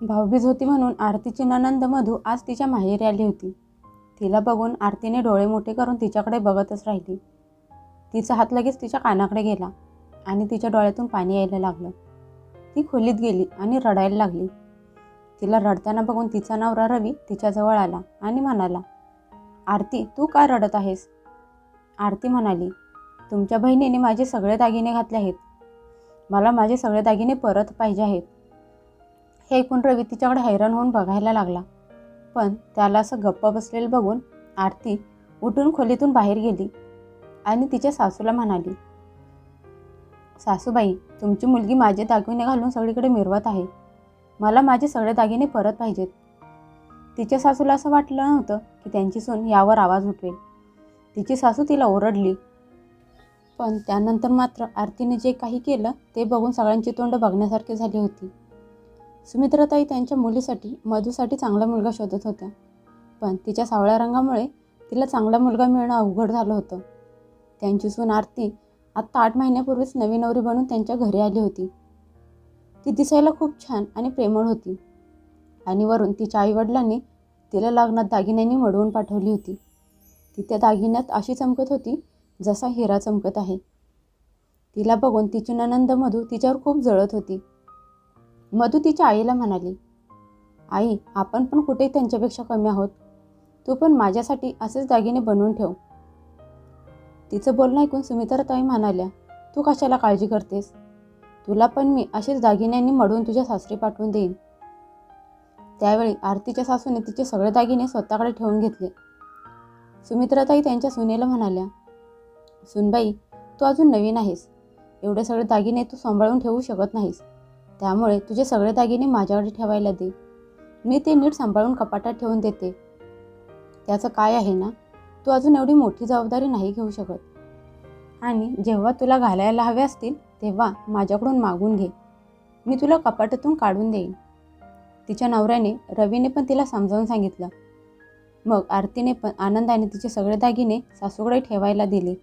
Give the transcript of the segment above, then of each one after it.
भाऊबीज होती म्हणून आरतीची ननंद मधू आज तिच्या माहेरी आली होती. तिला बघून आरतीने डोळे मोठे करून तिच्याकडे बघतच राहिली. तिचा हात लगेच तिच्या कानाकडे गेला आणि तिच्या डोळ्यातून पाणी यायला लागलं. ती खोलीत गेली आणि रडायला लागली. तिला रडताना बघून तिचा नवरा रवी तिच्याजवळ आला आणि म्हणाला आरती तू का रडत आहेस? आरती म्हणाली तुमच्या बहिणीने माझे सगळे दागिने घातले आहेत. मला माझे सगळे दागिने परत पाहिजे आहेत. हे ऐकून रवी तिच्याकडे हैराण होऊन बघायला लागला. पण त्याला असं गप्प बसलेलं बघून आरती उठून खोलीतून बाहेर गेली आणि तिच्या सासूला म्हणाली सासूबाई तुमची मुलगी माझे दागिने घालून सगळीकडे मिरवत आहे. मला माझे सगळे दागिने परत पाहिजेत. तिच्या सासूला असं वाटलं नव्हतं की त्यांची सून यावर आवाज उठवेल. तिची सासू तिला ओरडली पण त्यानंतर मात्र आरतीने जे काही केलं ते बघून सगळ्यांची तोंड बघण्यासारखी झाली होती. सुमित्राताई त्यांच्या मुलीसाठी मधूसाठी चांगला मुलगा शोधत होत्या. पण तिच्या सावळ्या रंगामुळे तिला चांगला मुलगा मिळणं अवघड झालं होतं. त्यांची सून आरती आत्ता आठ महिन्यापूर्वीच नवी नवरी बनून त्यांच्या घरी आली होती. ती दिसायला खूप छान आणि प्रेमळ होती. आणि वरून तिच्या आईवडिलांनी तिला लग्नात दागिन्यांनी मडवून पाठवली होती. ती त्या दागिन्यात अशी चमकत होती जसा हिरा चमकत आहे. तिला बघून तिची ननंद मधू तिच्यावर खूप जळत होती. मधू तिच्या आईला म्हणाली आई आपण पण कुठे त्यांच्यापेक्षा कमी आहोत. तू पण माझ्यासाठी असेच दागिने बनवून ठेव. तिचं बोलणं ऐकून सुमित्राताई म्हणाल्या तू कशाला काळजी करतेस? तुला पण मी असेच दागिन्यांनी मडवून तुझ्या सासरी पाठवून देईन. त्यावेळी आरतीच्या सासूने तिचे सगळे दागिने स्वतःकडे ठेवून घेतले. सुमित्राताई त्यांच्या सुनेला म्हणाल्या सुनबाई तू अजून नवीन आहेस. एवढे सगळे दागिने तू सांभाळून ठेवू शकत नाहीस. त्यामुळे तुझे सगळे दागिने माझ्याकडे ठेवायला दे. मी ते नीट सांभाळून कपाटात ठेवून देते. त्याचं काय आहे ना तू अजून एवढी मोठी जबाबदारी नाही घेऊ शकत. आणि जेव्हा तुला घालायला हवे असतील तेव्हा माझ्याकडून मागून घे. मी तुला कपाटातून काढून देईन. तिच्या नवऱ्याने रवीने पण तिला समजावून सांगितलं. मग आरतीने पण आनंदाने तिचे सगळे दागिने सासूकडे ठेवायला दिले.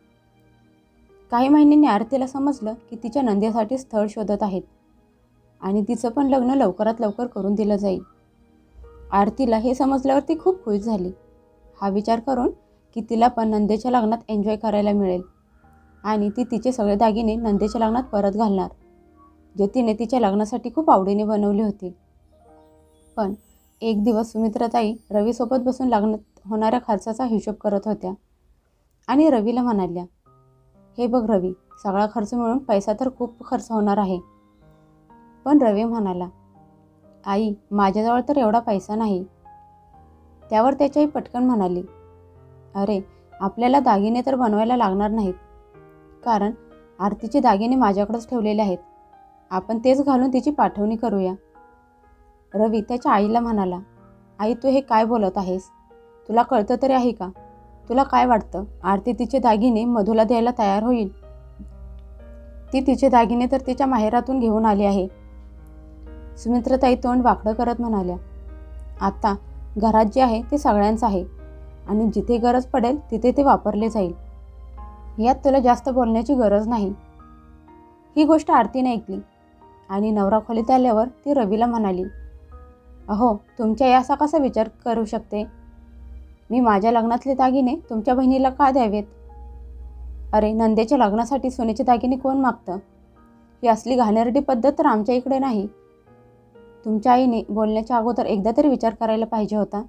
काही महिन्यांनी आरतीला समजलं की तिच्या नंदेसाठी स्थळ शोधत आहेत. आणि तिचं पण लग्न लवकरात लवकर करून दिलं जाईल. आरतीला हे समजल्यावर ती खूप खुश झाली. हा विचार करून की तिला पण नंदेच्या लग्नात एन्जॉय करायला मिळेल. आणि ती तिचे सगळे दागिने नंदेच्या लग्नात परत घालणार जे तिने तिच्या लग्नासाठी खूप आवडीने बनवले होते. पण एक दिवस सुमित्राताई रवीसोबत बसून लग्नात होणाऱ्या खर्चाचा हिशोब करत होत्या आणि रवीला म्हणाल्या हे बघ रवी सगळा खर्च मिळून पैसा तर खूप खर्च होणार आहे. पण रवी म्हणाला आई माझ्याजवळ तर एवढा पैसा नाही. त्यावर त्याच्याही पटकन म्हणाली अरे आपल्याला दागिने तर बनवायला लागणार नाहीत. कारण आरतीचे दागिने माझ्याकडेच ठेवलेले आहेत. आपण तेच घालून तिची पाठवणी करूया. रवी त्याच्या आईला म्हणाला आई तू हे काय बोलत आहेस? तुला कळतं तरी आहे का? तुला काय वाटतं? आरती तिचे दागिने मधूला द्यायला तयार होईल? ती तिचे दागिने तर तिच्या माहेरातून घेऊन आली आहे. सुमित्रताई तोंड वाकडं करत म्हणाल्या आता घरात जे आहे ते सगळ्यांचं आहे आणि जिथे गरज पडेल तिथे ते वापरले जाईल. यात तुला जास्त बोलण्याची गरज नाही. ही गोष्ट आरतीने ऐकली आणि नवरा खोलीत आल्यावर ती रवीला म्हणाली अहो तुमच्या याचा कसा विचार करू शकते? मी माझ्या लग्नातले दागिने तुमच्या बहिणीला का द्यावेत? अरे नंदेच्या लग्नासाठी सोन्याचे दागिने कोण मागतं? ही असली घाणेरडी पद्धत तर आमच्या इकडे नाही. तुमच्या आईने बोलण्याच्या अगोदर एकदा तरी विचार करायला पाहिजे होता.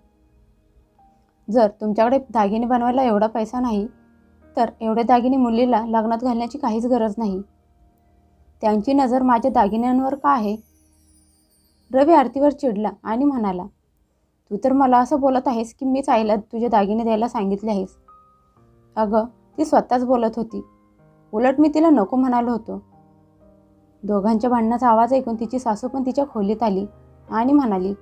जर तुमच्याकडे दागिने बनवायला एवढा पैसा नाही तर एवढे दागिने मुलीला लग्नात घालण्याची काहीच गरज नाही. त्यांची नजर माझ्या दागिन्यांवर का आहे? रवी आरतीवर चिडला आणि म्हणाला तू तर मला असं बोलत आहेस की मीच आईला तुझे दागिने द्यायला सांगितले आहेस. अगं ती स्वतःच बोलत होती. उलट मी तिला नको म्हणालो होतो. दोघांच्या भांडणाचा आवाज ऐकून तिची सासू पण तिच्या खोलीत आली आणि म्हणाली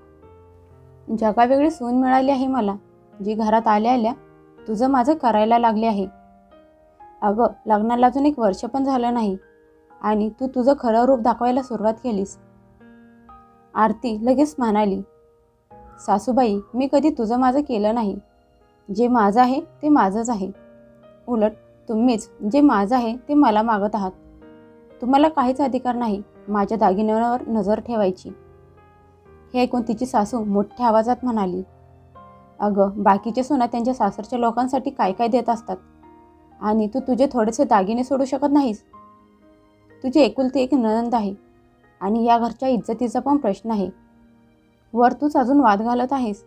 जगावेगळी सून मिळाली आहे मला. जी घरात आल्या आल्या तुझं माझं करायला लागले आहे. अगं लग्नाला अजून एक वर्ष पण झालं नाही आणि तू तुझं खरं रूप दाखवायला सुरुवात केलीस. आरती लगेच म्हणाली सासूबाई मी कधी तुझं माझं केलं नाही. जे माझं आहे ते माझंच आहे. उलट तुम्हीच जे माझं आहे ते मला मागत आहात. तुम्हाला काहीच अधिकार नाही माझ्या दागिन्यावर नजर ठेवायची. हे ऐकून तिची सासू मोठ्या आवाजात म्हणाली अगं बाकीचे सुना त्यांच्या सासरच्या लोकांसाठी काय काय देत असतात? आणि तू तुझे थोडेसे दागिने सोडू शकत नाहीस? तुझी एकुलती एक ननंद आहे आणि या घरच्या इज्जतीचा पण प्रश्न आहे. वर तूच अजून वाद घालत आहेस.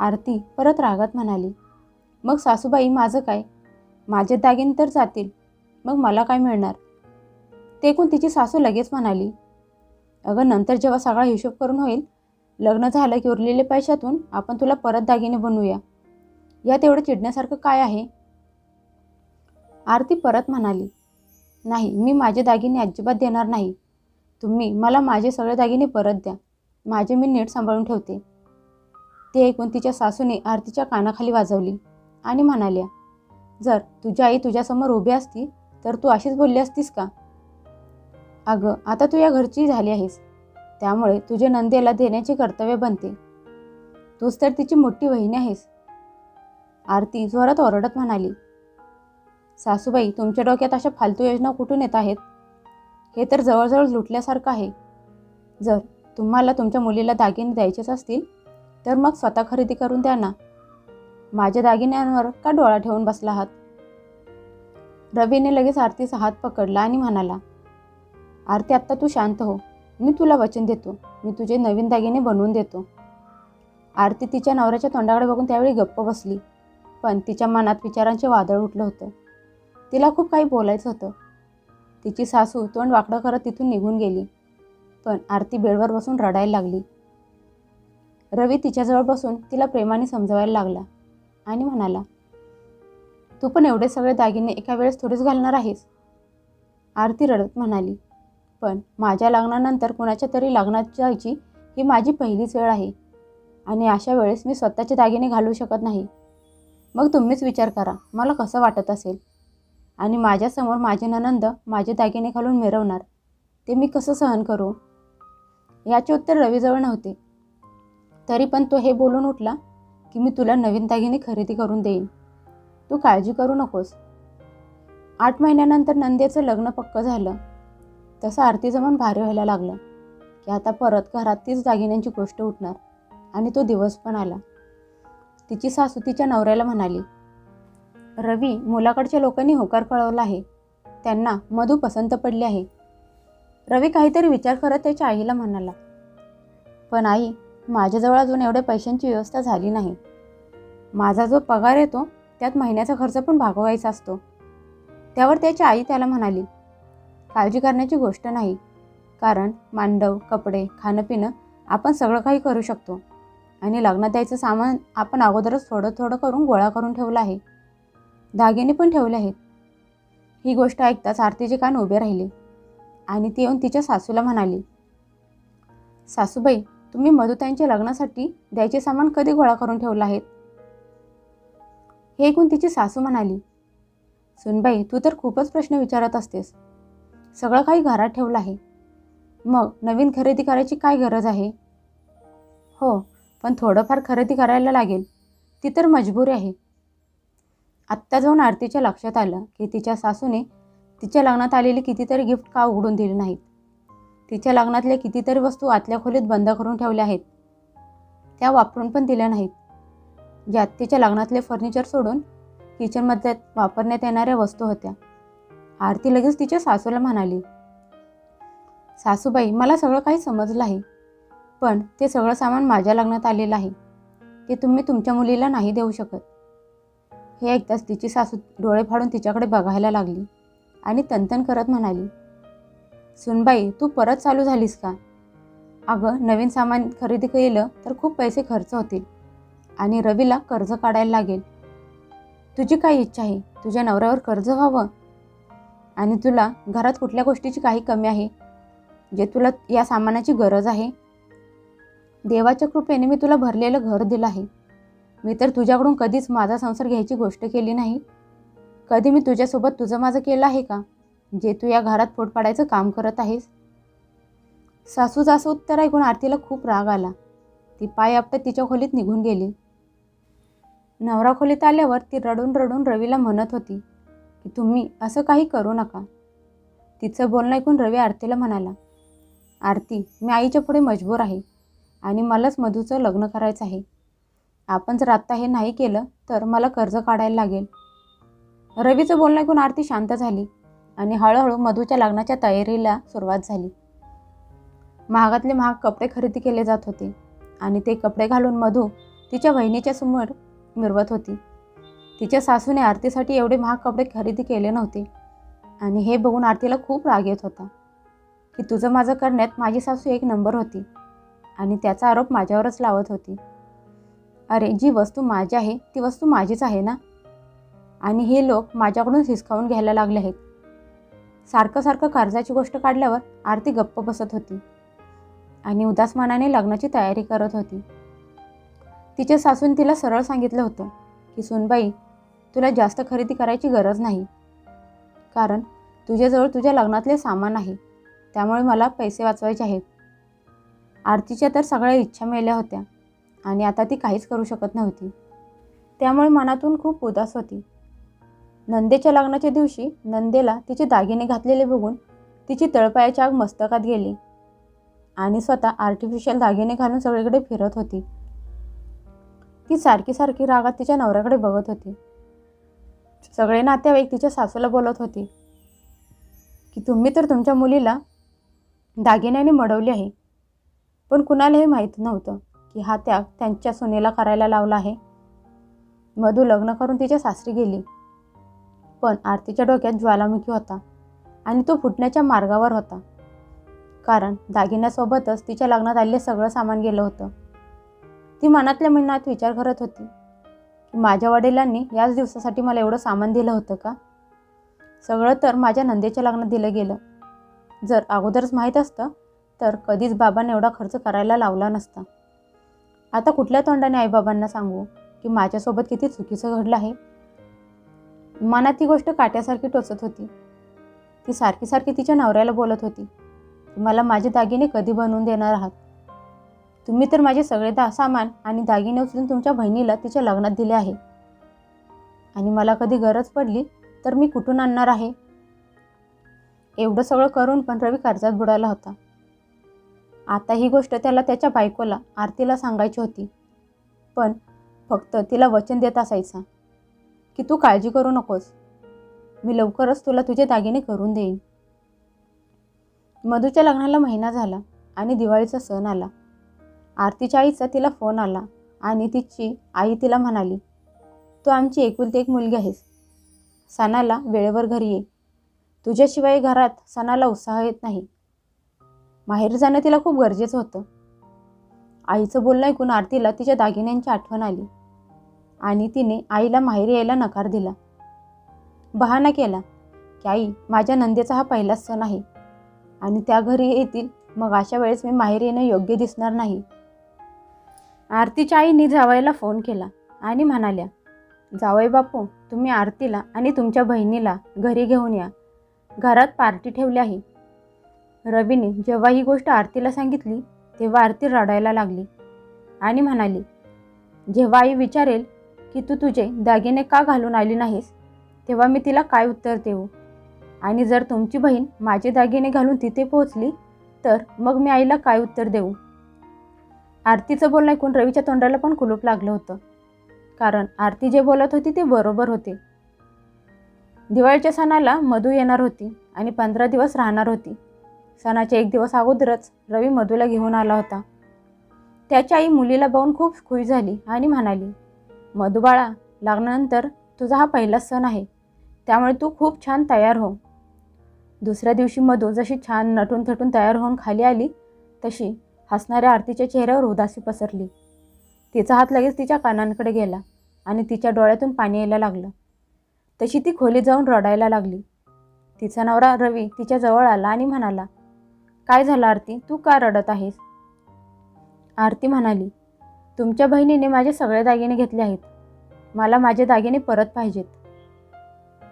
आरती परत रागात म्हणाली मग सासूबाई माझं काय? माझे दागिने तर जातील. मग मला काय मिळणार? ते ऐकून तिची सासू लगेच म्हणाली अगं नंतर जेव्हा सगळा हिशोब करून होईल लग्न झालं की उरलेले पैशातून आपण तुला परत दागिने बनवूया. यात एवढं चिडण्यासारखं काय आहे? आरती परत म्हणाली नाही मी माझे दागिने अजिबात देणार नाही. तुम्ही मला माझे सगळे दागिने परत द्या. माझे मी नीट सांभाळून ठेवते. ते ऐकून तिच्या सासूने आरतीच्या कानाखाली वाजवली आणि म्हणाल्या जर तुझी आई तुझ्यासमोर उभी असती तर तू अशीच बोलली असतीस का? अगं आता तू या घरची झाली आहेस. त्यामुळे तुझे नंदेला देण्याचे कर्तव्य बनते. तूच तर तिची मोठी बहीण आहेस. आरती जोरात ओरडत म्हणाली. सासूबाई तुमच्या डोक्यात अशा फालतू योजना कुठून येत आहेत? हे तर जवळजवळ लुटल्यासारखं आहे. जर तुम्हाला तुमच्या मुलीला दागिने द्यायचेच असतील तर मग स्वतः खरेदी करून द्या ना. माझ्या दागिन्यांवर का डोळा ठेवून बसला आहात? रवीने लगेच आरतीचा हात पकडला आणि म्हणाला आरती आत्ता तू शांत हो. मी तुला वचन देतो. मी तुझे नवीन दागिने बनवून देतो. आरती तिच्या नवऱ्याच्या तोंडाकडे बघून त्यावेळी गप्प बसली. पण तिच्या मनात विचारांचे वादळ उठलं होतं. तिला खूप काही बोलायचं होतं. तिची सासू तोंड वाकडं करत तिथून निघून गेली. पण आरती बेडवर बसून रडायला लागली. रवी तिच्याजवळ बसून तिला प्रेमाने समजवायला लागला आणि म्हणाला तू पण एवढे सगळे दागिने एका वेळेस थोडेच घालणार आहेस? आरती रडत म्हणाली पण माझ्या लग्नानंतर कुणाच्या तरी लग्नात जायची ही माझी पहिलीच वेळ आहे. आणि अशा वेळेस मी स्वतःचे दागिने घालू शकत नाही. मग तुम्हीच विचार करा मला कसं वाटत असेल? आणि माझ्यासमोर माझे ननंद माझे दागिने घालून मिरवणार ते मी कसं सहन करू? याचे उत्तर रवीजवळ नव्हते. तरी पण तो हे बोलून उठला की मी तुला नवीन दागिने खरेदी करून देईन. तू काळजी करू नकोस. आठ महिन्यानंतर नंदेचं लग्न पक्क झालं. तसं आरतीचं मन भारी व्हायला लागलं की आता परत घरात तीच दागिन्यांची गोष्ट उठणार आणि तो दिवस पण आला. तिची सासू तिच्या नवऱ्याला म्हणाली रवी मुलाकडच्या लोकांनी होकार कळवला आहे. त्यांना मधू पसंत पडली आहे. रवी काहीतरी विचार करत त्याच्या आईला म्हणाला पण आई माझ्याजवळ अजून एवढ्या पैशांची व्यवस्था झाली नाही. माझा जो पगार येतो त्यात महिन्याचा खर्च पण भागवायचा असतो. त्यावर त्याची आई त्याला म्हणाली काळजी करण्याची गोष्ट नाही. कारण मांडव कपडे खाणं पिणं आपण सगळं काही करू शकतो. आणि लग्नात द्यायचं सामान आपण अगोदरच थोडं थोडं करून गोळा करून ठेवलं आहे. दागिने पण ठेवले आहेत. ही गोष्ट ऐकताच आरतीचे कान उभे राहिले आणि ती येऊन तिच्या सासूला म्हणाली सासूबाई तुम्ही मधुताईंच्या लग्नासाठी द्यायचे सामान कधी गोळा करून ठेवलं आहेत? हे ऐकून तिची सासू म्हणाली सुनबाई तू तर खूपच प्रश्न विचारत असतेस. सगळं काही घरात ठेवलं आहे. मग नवीन खरेदी करायची काय गरज आहे? हो पण थोडंफार खरेदी करायला लागेल. ती तर मजबुरी आहे. आत्ता जाऊन आरतीच्या लक्षात आलं की तिच्या सासूने तिच्या लग्नात आलेली कितीतरी गिफ्ट का उघडून दिली नाहीत? तिच्या लग्नातल्या कितीतरी वस्तू आतल्या खोलीत बंद करून ठेवल्या आहेत. त्या वापरून पण दिल्या नाहीत. ज्यात तिच्या लग्नातले फर्निचर सोडून किचनमध्ये वापरण्यात येणाऱ्या वस्तू होत्या. आरती लगेच तिच्या सासूला म्हणाली सासूबाई मला सगळं काही समजलं आहे पण ते सगळं सामान माझ्या लग्नात आलेलं आहे. ते तुम्ही तुमच्या मुलीला नाही देऊ शकत. हे ऐकताच तिची सासू डोळे फाडून तिच्याकडे बघायला लागली आणि तंतन करत म्हणाली सुनबाई तू परत चालू झालीस का? अगं नवीन सामान खरेदी केलं तर खूप पैसे खर्च होतील आणि रवीला कर्ज काढायला लागेल. तुझी काय इच्छा आहे? तुझ्या नवऱ्यावर कर्ज व्हावं? आणि तुला घरात कुठल्या गोष्टीची काही कमी आहे? जे तुला या सामानाची गरज आहे? देवाच्या कृपेने मी तुला भरलेलं घर दिलं आहे. मी तर तुझ्याकडून कधीच माझा संसार घ्यायची गोष्ट केली नाही. कधी मी तुझ्यासोबत तुझं माझं केलं आहे का? जे तू या घरात पोट पाडायचं काम करत आहेस? सासूचं असं उत्तर ऐकून आरतीला खूप राग आला. ती पाय आपटत तिच्या खोलीत निघून गेली. नवरा खोलीत आल्यावर ती रडून रडून रवीला म्हणत होती की तुम्ही असं काही करू नका. तिचं बोलणं ऐकून रवी आरतीला म्हणाला आरती मी आईच्या पुढे मजबूर आहे आणि मलाच मधूचं लग्न करायचं आहे. आपण जर आत्ता हे नाही केलं तर मला कर्ज काढायला लागेल. रवीचं बोलणं ऐकून आरती शांत झाली आणि हळूहळू मधूच्या लग्नाच्या तयारीला सुरुवात झाली. महागातले महाग कपडे खरेदी केले जात होते आणि ते कपडे घालून मधू तिच्या बहिणीच्या समोर मिरवत होती. तिच्या सासूने आरतीसाठी एवढे महाग कपडे खरेदी केले नव्हते. आणि हे बघून आरतीला खूप राग येत होता की तुझं माझं करण्यात माझी सासू एक नंबर होती आणि त्याचा आरोप माझ्यावरच लावत होती. अरे जी वस्तू माझी आहे ती वस्तू माझीच आहे ना? आणि हे लोक माझ्याकडून हिसकावून घ्यायला लागले आहेत. सारखं सारखं कर्जाची गोष्ट काढल्यावर आरती गप्प बसत होती आणि उदासमानाने लग्नाची तयारी करत होती. तिच्या सासून तिला सरळ सांगितलं होतं की सुनबाई तुला जास्त खरेदी करायची गरज नाही. कारण तुझ्याजवळ तुझ्या लग्नातले सामान आहे त्यामुळे मला पैसे वाचवायचे आहेत. आरतीच्या तर सगळ्या इच्छा मेल्या होत्या आणि आता ती काहीच करू शकत नव्हती. त्यामुळे मनातून खूप उदास होती. नंदेच्या लग्नाच्या दिवशी नंदेला तिचे दागिने घातलेले बघून तिची तळपायाची आग मस्तकात गेली आणि स्वतः आर्टिफिशियल दागिने घालून सगळीकडे फिरत होती. ती सारखी सारखी रागात तिच्या नवऱ्याकडे बघत होती. सगळे नातेवाईक तिच्या सासूला बोलत होती. की तुम्ही तर तुमच्या मुलीला दागिन्याने मडवली आहे. पण कुणाला हे माहीत नव्हतं की हा त्याग त्यांच्या सुनेला करायला लावला आहे. मधू लग्न करून तिच्या सासरी गेली. पण आरतीच्या डोक्यात ज्वालामुखी होता आणि तो फुटण्याच्या मार्गावर होता. कारण दागिन्यासोबतच तिच्या लग्नात आलेले सगळं सामान गेलं होतं. ती मनातल्या मनात विचार करत होती की माझ्या वडिलांनी याच दिवसासाठी मला एवढं सामान दिलं होतं का? सगळं तर माझ्या नंदेच्या लग्नात दिलं गेलं. जर अगोदरच माहीत असतं तर कधीच बाबांना एवढा खर्च करायला लावला नसता. आता कुठल्या तोंडाने आईबाबांना सांगू की माझ्यासोबत किती चुकीचं घडलं आहे? मनात ती गोष्ट काट्यासारखी टोचत होती. ती सारखी सारखी तिच्या नवऱ्याला बोलत होती मला माझे दागिने कधी बनवून देणार आहात? तुम्ही तर माझे सगळे दा सामान आणि दागिने उचलून तुमच्या बहिणीला तिच्या लग्नात दिले आहे. आणि मला कधी गरज पडली तर मी कुठून आणणार आहे? एवढं सगळं करून पण रवी कर्जात बुडाला होता. आता ही गोष्ट त्याला त्याच्या बायकोला आरतीला सांगायची होती. पण फक्त तिला वचन देत असायचा. की तू काळजी करू नकोस. मी लवकरच तुला तुझे दागिने करून देईन. मधूच्या लग्नाला महिना झाला आणि दिवाळीचा सण आला. आरतीच्या आईचा तिला फोन आला आणि तिची आई तिला म्हणाली तू आमची एकुलती एक मुलगी आहेस. सणाला वेळेवर घरी ये. तुझ्याशिवाय घरात सणाला उत्साह येत नाही. माहेर जाणं तिला खूप गरजेचं होतं. आईचं बोलणं ऐकून आरतीला तिच्या दागिन्यांची आठवण आली आणि तिने आईला माहेर यायला नकार दिला. बहाणा केला की आई माझ्या नंदेचा हा पहिलाच सण आहे आणि त्या घरी येतील. मग अशा वेळेस मी माहेर येणं योग्य दिसणार नाही. आरतीच्या आईने जावयाला फोन केला आणि म्हणाल्या जावई बापू तुम्ही आरतीला आणि तुमच्या बहिणीला घरी घेऊन या. घरात पार्टी ठेवली आहे. रवीने जेव्हा ही गोष्ट आरतीला सांगितली तेव्हा आरती रडायला लागली आणि म्हणाली जेव्हा आई विचारेल की तू तुझे दागिने का घालून आली नाहीस तेव्हा मी तिला काय उत्तर देऊ? आणि जर तुमची बहीण माझे दागिने घालून तिथे पोहोचली तर मग मी आईला काय उत्तर देऊ? आरतीचं बोलणं ऐकून रवीच्या तोंडाला पण कुलूप लागलं होतं. कारण आरती जे बोलत होती ते बरोबर होते. दिवाळीच्या सणाला मधू येणार होती आणि पंधरा दिवस राहणार होती. सणाच्या एक दिवस अगोदरच रवी मधूला घेऊन आला होता. त्याची आई मुलीला बघून खूप खुश झाली आणि म्हणाली मधुबाळा लागल्यानंतर तुझा हा पहिला सण आहे. त्यामुळे तू खूप छान तयार हो. दुसऱ्या दिवशी मधू जशी छान नटून थटून तयार होऊन खाली आली तशी हसणाऱ्या आरतीच्या चेहऱ्यावर उदासी पसरली. तिचा हात लगेच तिच्या कानांकडे गेला आणि तिच्या डोळ्यातून पाणी यायला लागलं. तशी ती खोलीत जाऊन रडायला लागली. तिचा नवरा रवी तिच्या जवळ आला आणि म्हणाला काय झालं आरती? तू का रडत आहेस? आरती म्हणाली तुमच्या बहिणीने माझे सगळे दागिने घेतले आहेत. मला माझे दागिने परत पाहिजेत.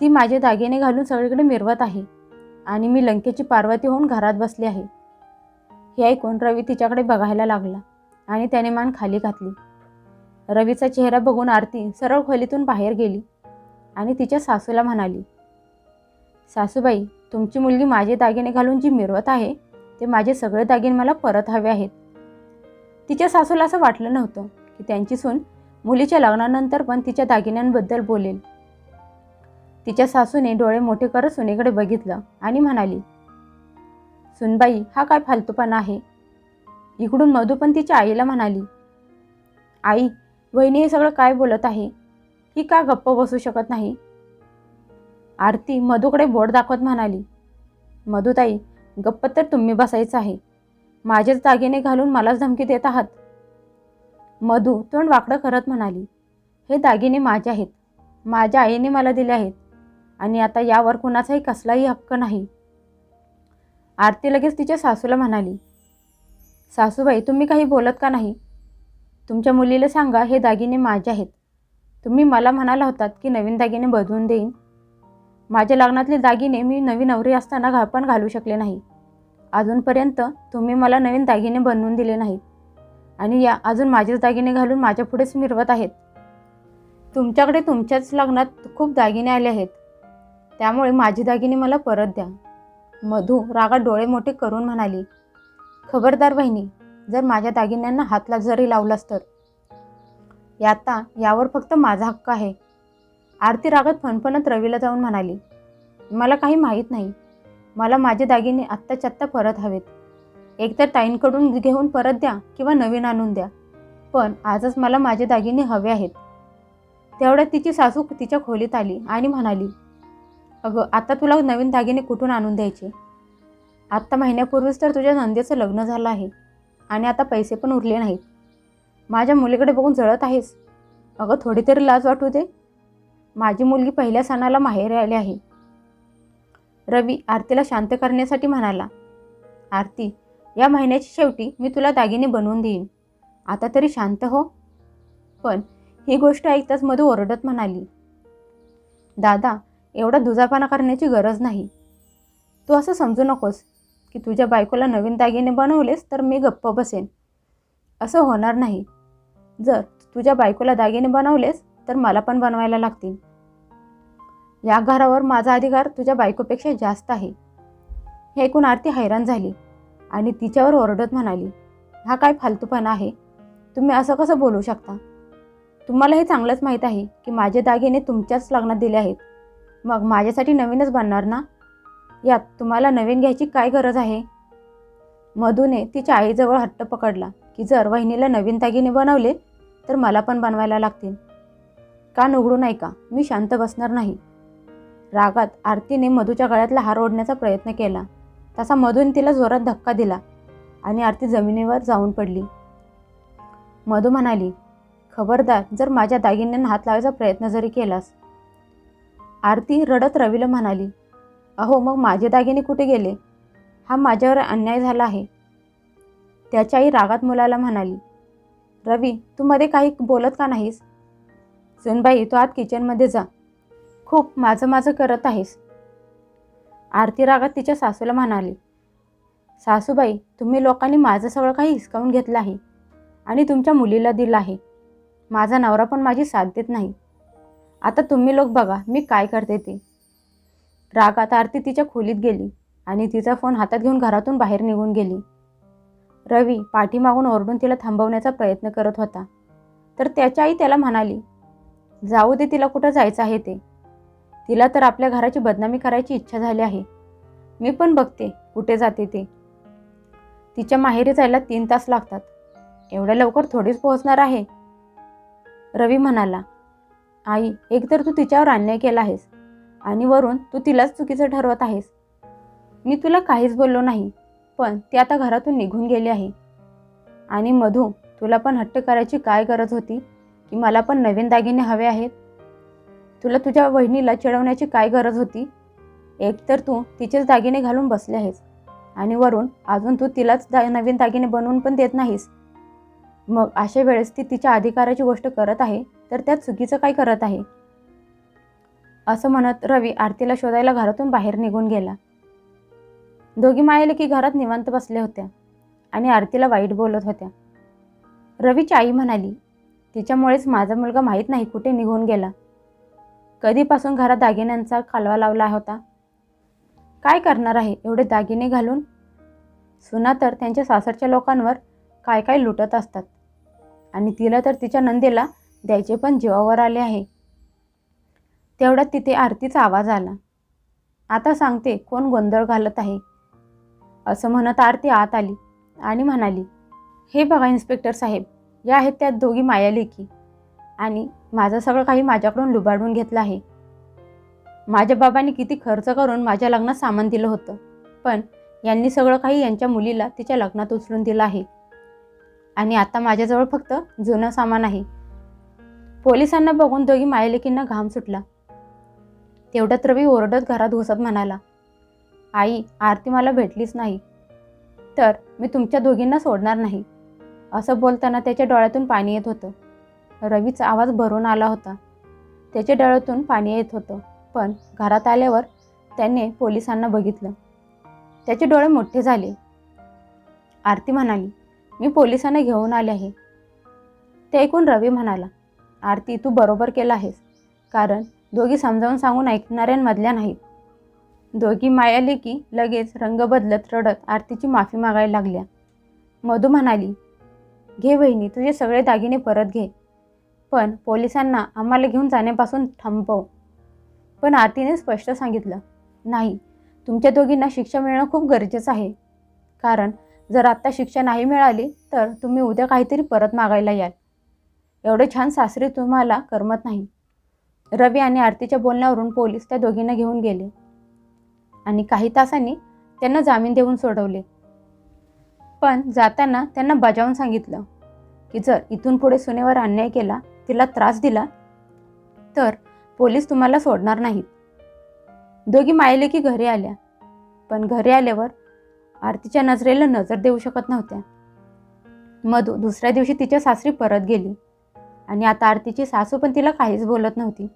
ती माझे दागिने घालून सगळीकडे मिरवत आहे आणि मी लंकेची पार्वती होऊन घरात बसली आहे. हे ऐकून रवी तिच्याकडे बघायला लागला आणि त्याने मान खाली घातली. रवीचा चेहरा बघून आरती सरळ खोलीतून बाहेर गेली आणि तिच्या सासूला म्हणाली सासूबाई तुमची मुलगी माझे दागिने घालून जी मिरवत आहे ते माझे सगळे दागिने मला परत हवे आहेत. तिच्या सासूला असं वाटलं नव्हतं की त्यांची सून मुलीच्या लग्नानंतर पण तिच्या दागिन्यांबद्दल बोलेल. तिच्या सासूने डोळे मोठे करत सुनेकडे बघितलं आणि म्हणाली सुनबाई हा काय फालतूपणा आहे? इकडून मधूपण तिच्या आईला म्हणाली आई वहिनी हे सगळं काय बोलत आहे? ही का गप्प बसू शकत नाही? आरती मधूकडे बोट दाखवत म्हणाली मधुताई गप्प तर तुम्ही बसायचं आहे. माझेच दागिने घालून मलाच धमकी देत आहात. मधू तोंड वाकडं करत म्हणाली हे दागिने माझे आहेत. माझ्या आईने मला दिले आहेत. आणि आता यावर कुणाचाही कसलाही हक्क नाही. आरती लगेच तिच्या सासूला म्हणाली सासूबाई तुम्ही काही बोलत का नाही? तुमच्या मुलीला सांगा हे दागिने माझे आहेत. तुम्ही मला म्हणाला होतात की नवीन दागिने बदलून देईन. माझ्या लग्नातले दागिने मी नवीन नवरी असताना घा पण घालू शकले नाही. अजूनपर्यंत तुम्ही मला नवीन दागिने बनवून दिले नाहीत. आणि या अजून माझेच दागिने घालून माझ्या पुढेच मिरवत आहेत. तुमच्याकडे तुमच्याच लग्नात खूप दागिने आले आहेत. त्यामुळे माझे दागिने मला परत द्या. मधू रागात डोळे मोठे करून म्हणाली खबरदार बहिणी जर माझ्या दागिन्यांना हातला जरी लावलास तर. याता यावर फक्त माझा हक्क आहे. आरती रागात फणफणत रवीला जाऊन म्हणाली मला काही माहीत नाही. मला माझे दागिने आत्ताच्या आत्ता परत हवेत. एकतर ताईंकडून घेऊन परत द्या किंवा नवीन आणून द्या. पण आजच मला माझे दागिने हवे आहेत. तेवढ्यात तिची सासू तिच्या खोलीत आली आणि म्हणाली अगं आता तुला नवीन दागिने कुठून आणून द्यायचे? आत्ता महिन्यापूर्वीच तर तुझ्या नंदेचं लग्न झालं आहे आणि आता पैसे पण उरले नाहीत. माझ्या मुलीकडे बघून जळत आहेस. अगं थोडी तरी लाज वाटू दे. माझी मुलगी पहिल्या सणाला माहेर आली आहे. रवी आरतीला शांत करण्यासाठी म्हणाला आरती या महिन्याची शेवटी मी तुला दागिने बनवून देईन. आता तरी शांत हो. पण ही गोष्ट ऐकताच मधू ओरडत म्हणाली दादा एवढा दुजापाना करण्याची गरज नाही. तू असं समजू नकोस की तुझ्या बायकोला नवीन दागिने बनवलेस तर मी गप्प बसेन. असं होणार नाही. जर तुझ्या बायकोला दागिने बनवलेस तर मला पण बनवायला लागतील. या घरावर माझा अधिकार तुझ्या बायकोपेक्षा जास्त आहे. हे ऐकून आरती हैराण झाली आणि तिच्यावर ओरडत म्हणाली हा काय फालतूपणा आहे? तुम्ही असं कसं बोलू शकता? तुम्हाला हे चांगलंच माहीत आहे की माझे दागिने तुमच्याच लग्नात दिले आहेत. मग माझ्यासाठी नवीनच बनणार ना? यात तुम्हाला नवीन घ्यायची काय गरज आहे? मधूने तिच्या आईजवळ हट्ट पकडला की जर वहिनीला नवीन दागिने बनवले तर मला पण बनवायला लागतील. कान उघडू नाही का? मी शांत बसणार नाही. रागात आरतीने मधूच्या गळ्यातला हार ओढण्याचा प्रयत्न केला. तसा मधून तिला जोरात धक्का दिला आणि आरती जमिनीवर जाऊन पडली. मधू म्हणाली खबरदार जर माझ्या दागिन्यांना हात लावायचा प्रयत्न जरी केलास आरती रडत रवीला म्हणाली अहो मग माझे दागिने कुठे गेले? हा माझ्यावर अन्याय झाला आहे. त्याची आई रागात मुलाला म्हणाली रवी तू मध्ये काही बोलत का नाहीस? सुनबाई तू आत किचनमध्ये जा. खूप माझं माझं करत आहेस. आरती रागात तिच्या सासूला म्हणाली सासूबाई तुम्ही लोकांनी माझं सगळं काही हिसकावून घेतलं आहे आणि तुमच्या मुलीला दिलं आहे. माझा नवरा पण माझी साथ देत नाही. आता तुम्ही लोक बघा मी काय करते ते. रागात आरती तिच्या खोलीत गेली आणि तिचा फोन हातात घेऊन घरातून बाहेर निघून गेली. रवी पाठीमागून ओरडून तिला थांबवण्याचा प्रयत्न करत होता. तर त्याच्या आई त्याला म्हणाली जाऊ दे तिला कुठं जायचं आहे ते. तिला तर आपल्या घराची बदनामी करायची इच्छा झाली आहे. मी पण बघते कुठे जाते ते. तिच्या माहेरी जायला तीन तास लागतात. एवढ्या लवकर थोडीच पोहोचणार आहे? रवी म्हणाला आई एकतर तू तिच्यावर अन्याय केला आहेस आणि वरून तू तिलाच चुकीचं ठरवत आहेस. मी तुला काहीच बोललो नाही पण ती आता घरातून निघून गेली आहे. आणि मधू तुला पण हट्ट करायची काय गरज होती? की मला पण नवीन दागिने हवे आहेत? तुला तुझ्या वहिनीला चिडवण्याची काय गरज होती? एकतर तू तिचेच दागिने घालून बसले आहेस आणि वरून अजून तू तिलाच दा नवीन दागिने बनवून पण देत नाहीस. मग अशा वेळेस ती तिच्या अधिकाराची गोष्ट करत आहे? तर त्यात चुकीचं काय करत आहे? असं म्हणत रवी आरतीला शोधायला घरातून बाहेर निघून गेला. दोघी मायले की घरात निवांत बसल्या होत्या आणि आरतीला वाईट बोलत होत्या. रवीची आई म्हणाली तिच्यामुळेच माझा मुलगा माहीत नाही कुठे निघून गेला. कधीपासून घरात दागिन्यांचा कालवा लावला होता? काय करणार आहे एवढे दागिने घालून? सुना तर त्यांच्या सासरच्या लोकांवर काय काय लुटत असतात. आणि तिला तर तिच्या नंदेला द्यायचे पण जीवावर आले आहे. तेवढ्यात तिथे आरतीचा आवाज आला. आता सांगते कोण गोंधळ घालत आहे. असं म्हणत आरती आत आली आणि म्हणाली हे बघा इन्स्पेक्टर साहेब या आहेत त्यात दोघी माया लेखी आणि माझं सगळं काही माझ्याकडून लुबाडून घेतलं आहे. माझ्या बाबांनी किती खर्च करून माझ्या लग्नात सामान दिलं होतं पण यांनी सगळं काही यांच्या मुलीला तिच्या लग्नात उचलून दिलं आहे. आणि आता माझ्याजवळ फक्त जुनं सामान आहे. पोलिसांना बघून दोघी मायलेकींना घाम सुटला. तेवढ्यात रवी ओरडत घरात घुसत म्हणाला आई आरती मला भेटलीच नाही. तर मी तुमच्या दोघींना सोडणार नाही. असं बोलताना त्याच्या डोळ्यातून पाणी येत होतं. रवीचा आवाज भरून आला होता. त्याच्या डोळ्यातून पाणी येत होतं पण घरात आल्यावर त्याने पोलिसांना बघितलं. त्याचे डोळे मोठे झाले. आरती म्हणाली मी पोलिसांना घेऊन आले आहे. ते ऐकून रवी म्हणाला आरती तू बरोबर केला आहेस. कारण दोघी समजावून सांगून ऐकणाऱ्यांमधल्या नाहीत. दोघी मायाले की लगेच रंग बदलत रडत आरतीची माफी मागायला लागल्या. मधू म्हणाली घे वहिनी तुझे सगळे दागिने परत घे. पण पोलिसांना आम्हाला घेऊन जाण्यापासून थांबव. पण आरतीने स्पष्ट सांगितलं नाही तुमच्या दोघींना शिक्षा मिळणं खूप गरजेचं आहे. कारण जर आत्ता शिक्षा नाही मिळाली तर तुम्ही उद्या काहीतरी परत मागायला याल. एवढे छान सासरी तुम्हाला करमत नाही. रवी आणि आरतीच्या बोलण्यावरून पोलीस त्या दोघींना घेऊन गेले. आणि काही तासांनी त्यांना जामीन देऊन सोडवले. पण जाताना त्यांना बजावून सांगितलं की जर इथून पुढे सुनेवर अन्याय केला तिला त्रास दिला तर पोलीस तुम्हाला सोडणार नाहीत. दोघी मायले की घरी आल्या. पण घरी आल्यावर आरतीच्या नजरेला नजर देऊ शकत नव्हत्या. मधू दुसऱ्या दिवशी तिच्या सासरी परत गेली. आणि आता आरतीची सासू पण तिला काहीच बोलत नव्हती.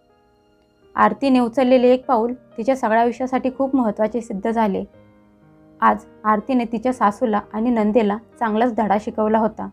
आरतीने उचललेले एक पाऊल तिच्या सगळ्या आयुष्यासाठी खूप महत्त्वाचे सिद्ध झाले. आज आरतीने तिच्या सासूला आणि नंदेला चांगलाच धडा शिकवला होता.